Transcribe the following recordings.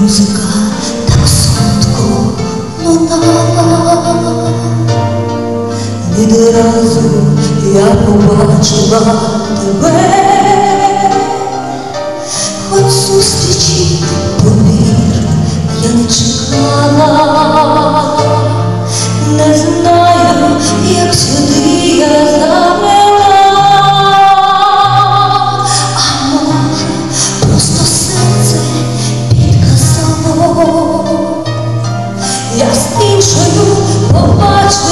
музика так солодко лунала, ну, Відразу я побачила тебе, хоч зустрічі помір я не чекала, не знаю, як сюди. Дівчину побачу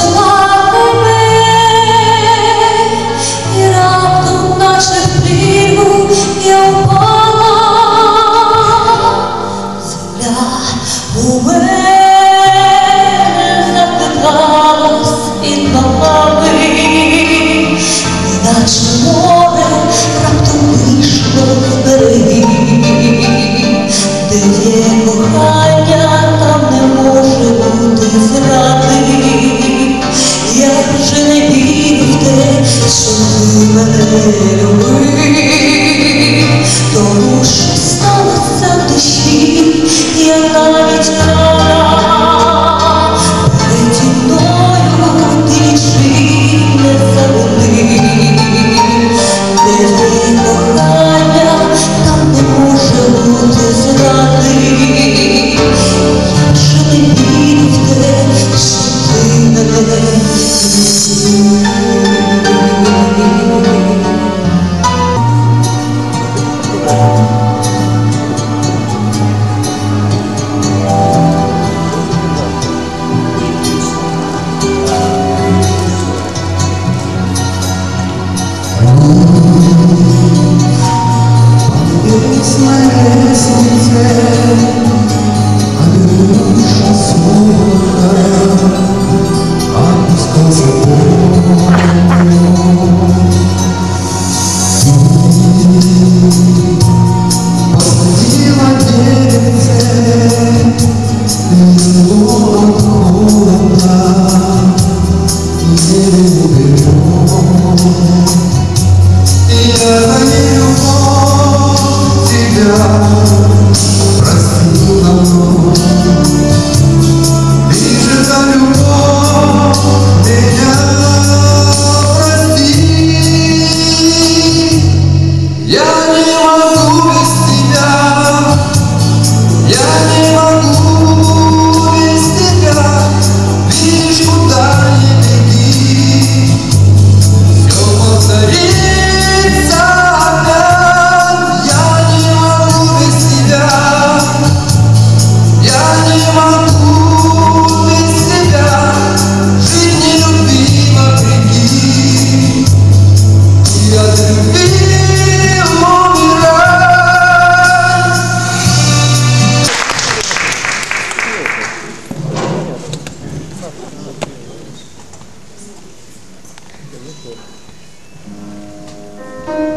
Thank you.